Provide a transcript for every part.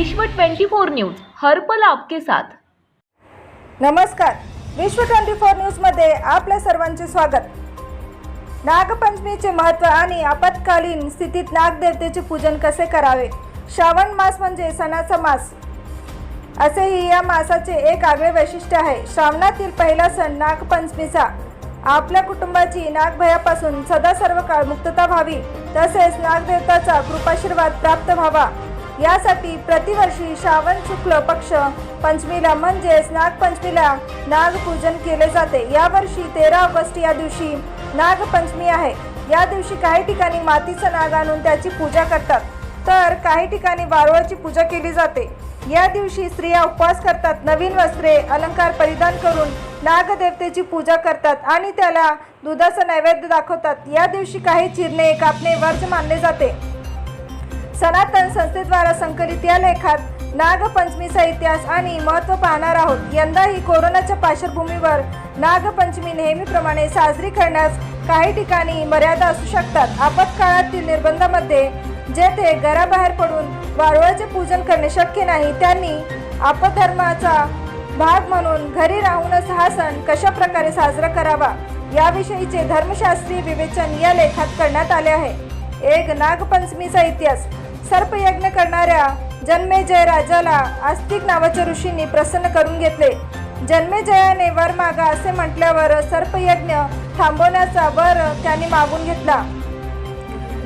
विश्व 24 न्यूज हर्पल आपके साथ. नमस्कार. विश्व ट्वेंटी फोर न्यूजमध्ये आपल्या सर्वांचे स्वागत. नागपंचमीचे महत्त्व आणि आपत्कालीन स्थितीत नागदेवतेचे पूजन कसे करावे? श्रावण मास म्हणजे सणाचा मास. असेही या मासाचे एक आगळे वैशिष्ट्य आहे. श्रावणातील पहिला सण नागपंचमीचा. आपल्या कुटुंबाची नागभयापासून सदा सर्व काळ मुक्तता व्हावी. तसेच नागदेवताचा कृपाशीर्वाद प्राप्त व्हावा. यासाठी प्रतिवर्षी श्रावण शुक्ल पक्ष पंचमीला म्हणजेच नागपंचमीला नागपूजन केले जाते. यावर्षी तेरा ऑगस्ट या दिवशी नागपंचमी आहे. या दिवशी काही ठिकाणी मातीचा नाग आणून त्याची पूजा करतात. तर काही ठिकाणी वारुळाची पूजा केली जाते. या दिवशी स्त्रिया उपवास करतात नवीन वस्त्रे अलंकार परिधान करून नागदेवतेची पूजा करतात आणि त्याला दुधाचा नैवेद्य दाखवतात. या दिवशी काही चिरणे कापणे वर्ज मानले जाते. सनातन संस्थेद्वारा संकलित या लेखात नागपंचमीचा इतिहास आणि महत्त्व पाहणार आहोत. यंदाही कोरोनाच्या पार्श्वभूमीवर नागपंचमी नेहमीप्रमाणे साजरी करण्यास काही ठिकाणी मर्यादा असू शकतात. आपत्काळातील निर्बंधामध्ये जेथे घराबाहेर पडून वारुळाचे पूजन करणे शक्य नाही त्यांनी आपधर्माचा भाग म्हणून घरी राहूनच हा सण कशा प्रकारे साजरा करावा याविषयीचे धर्मशास्त्रीय विवेचन या लेखात करण्यात आले आहे. एक नागपंचमीचा इतिहास. सर्पयज्ञ करणाऱ्या जन्मेजय राजाला आस्तिक नावाच्या ऋषींनी प्रसन्न करून घेतले. जन्मेजयाने वर मागा असे म्हटल्यावर सर्पयज्ञ थांबवण्याचा वर त्यांनी मागून घेतला.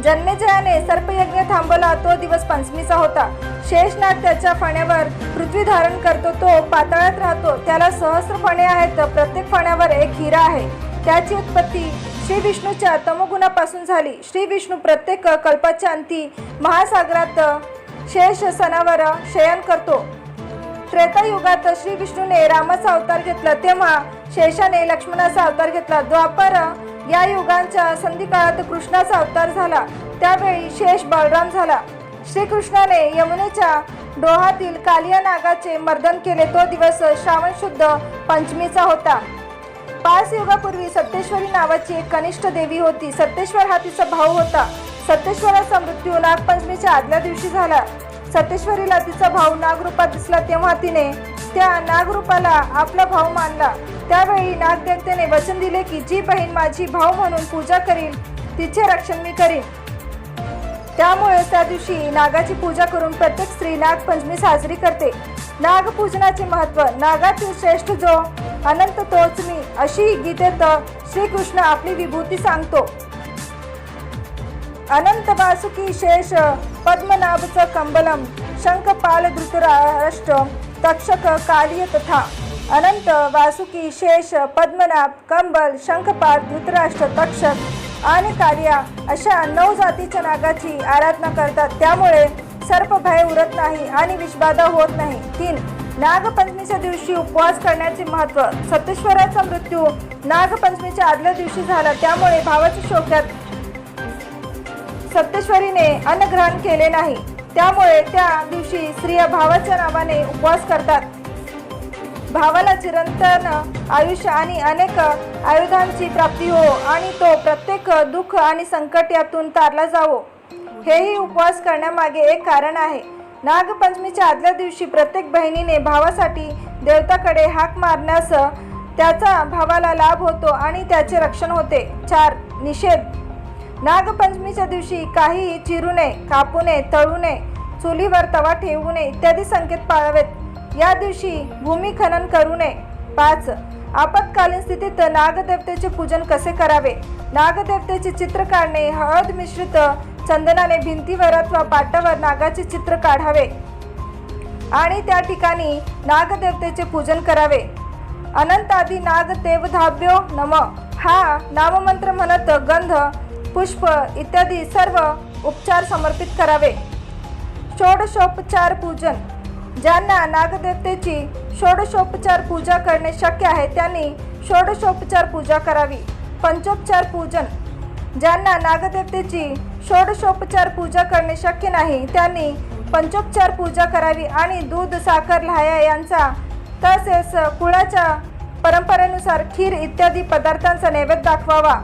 जन्मेजयाने सर्पयज्ञ थांबवला तो दिवस पंचमीचा होता. शेषनाग त्याच्या फण्यावर पृथ्वी धारण करतो तो पाताळात राहतो. त्याला सहस्र फणे आहेत प्रत्येक फण्यावर एक हिरा आहे. त्याची उत्पत्ती श्री विष्णूच्या तमोगुणापासून झाली. श्री विष्णू प्रत्येक कल्पाच्या अंती महासागरात शेष सणावर शयन करतो. त्रेतायुगात श्री विष्णूने रामाचा अवतार घेतला. तेव्हा शेषाने लक्ष्मणाचा अवतार घेतला. द्वापर या युगांच्या संधिकाळात कृष्णाचा अवतार झाला. त्यावेळी शेष बलराम झाला. श्रीकृष्णाने यमुनेच्या डोहातील कालिया नागाचे मर्दन केले. तो दिवस श्रावण शुद्ध पंचमीचा होता. पाच युगापूर्वी सत्तेश्वरी नावाची एक कनिष्ठ देवी होती. सत्तेश्वर हा तिचा भाऊ होता. सत्तेश्वराचा मृत्यू नागपंचमीच्या आदल्या दिवशी झाला. सत्तेश्वरीला तिचा भाऊ नागरूपात दिसला तेव्हा तिने त्या नागरूपाला आपला भाऊ मानला. त्यावेळी नागदेवतेने वचन दिले की जी बहीण माझी भाऊ म्हणून पूजा करील तिचे रक्षण मी करीन. त्यामुळे त्या दिवशी नागाची पूजा करून प्रत्येक स्त्री नागपंचमी साजरी करते. नागपूजनाचे महत्त्व नागातील श्रेष्ठ जो अनंत तोच मी अशी गीतेत श्रीकृष्ण आपली विभूती सांगतो. अनंत वासुकी शेष पद्मनाभच कंबलम शंखपाल धृतराष्ट्र तक्षक कार्य तथा. अनंत वासुकी शेष पद्मनाभ कंबल शंखपाल धृतराष्ट्र तक्षक आणि कार्या अशा नऊ जातीच्या नागाची आराधना करतात. त्यामुळे सर्प भय उरत नाही आणि विषबाधा होत नाही. तीन नागपंचमीच्या दिवशी उपवास करण्याचे महत्त्व. सतेश्वराचा मृत्यू नागपंचमीच्या आदल्या दिवशी झाला. त्यामुळे भावाच्या शोक्यात सत्तेश्वरीने अन्नग्रहण केले नाही. त्यामुळे त्या दिवशी स्त्रिया भावाच्या नावाने उपवास करतात. भावाला चिरंतन आयुष्य आणि अनेक आयुधांची प्राप्ती हो आणि तो प्रत्येक दुःख आणि संकट यातून तारला जावो. हेही उपवास करण्यामागे एक कारण आहे. नागपंचमीच्या आदल्या दिवशी प्रत्येक बहिणीने भावासाठी देवताकडे हाक मारण्यास त्याचा भावाला लाभ होतो आणि त्याचे रक्षण होते. चार निषेध. नागपंचमीच्या दिवशी काही चिरू नये कापू नये तळू नये चुलीवर तवा ठेवू नये इत्यादी संकेत पाळावेत. या दिवशी भूमिखनन करू नये पाच आपत्कालीन स्थितीत नागदेवतेचे पूजन कसे करावे? नागदेवतेचे चित्र काढणे हळद मिश्रित चंदनाने भिंतीवर अथवा पाटावर नागाचे चित्र काढावे आणि त्या ठिकाणी नागदेवतेचे पूजन करावे. अनंत आदी नाग देवधाभ्यो नम. हा नाममंत्र म्हणत गंध पुष्प इत्यादी सर्व उपचार समर्पित करावे. षोडशोपचार पूजन. ज्यांना नागदेवतेची षोडशोपचार पूजा करणे शक्य आहे त्यांनी षोडशोपचार पूजा करावी. पंचोपचार पूजन. ज्यांना नागदेवतेची षोडशोपचार पूजा करणे शक्य नाही त्यांनी पंचोपचार पूजा करावी आणि दूध साखर लाह्या यांचा तसेच कुळाच्या परंपरेनुसार खीर इत्यादी पदार्थांचा नैवेद्य दाखवावा.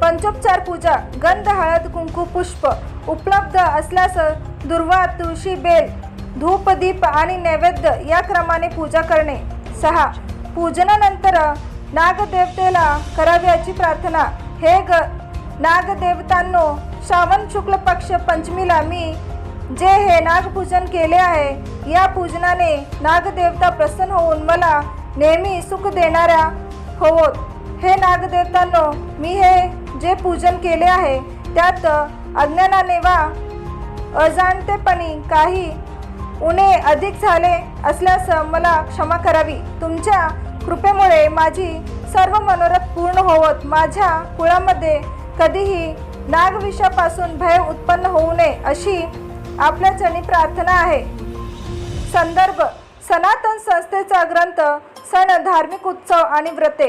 पंचोपचार पूजा गंध हळद कुंकू पुष्प उपलब्ध असल्यास दुर्वा तुळशी बेल धूप दीप आणि नैवेद्य या क्रमाने पूजा करणे. सहा. पूजनानंतर नागदेवतेला करावयाची प्रार्थना हे ग नागदेवतांनो श्रावण शुक्ल पक्ष पंचमीला मी जे हे नागपूजन केले आहे या पूजनाने नागदेवता प्रसन्न होऊन मला नेहमी सुख देणाऱ्या होवोत. हे नागदेवतांनो मी हे जे पूजन केले आहे त्यात अज्ञानाने वा अजाणतेपणी काही उणे अधिक झाले असल्यास मला क्षमा करावी. तुमच्या कृपेमुळे माझी सर्व मनोरथ पूर्ण होवत. माझ्या कुळामध्ये कधीही नागविषापासून भय उत्पन्न होऊ नये अशी आपल्या चणी प्रार्थना आहे. संदर्भ सनातन संस्थेचा ग्रंथ सण धार्मिक उत्सव आणि व्रते.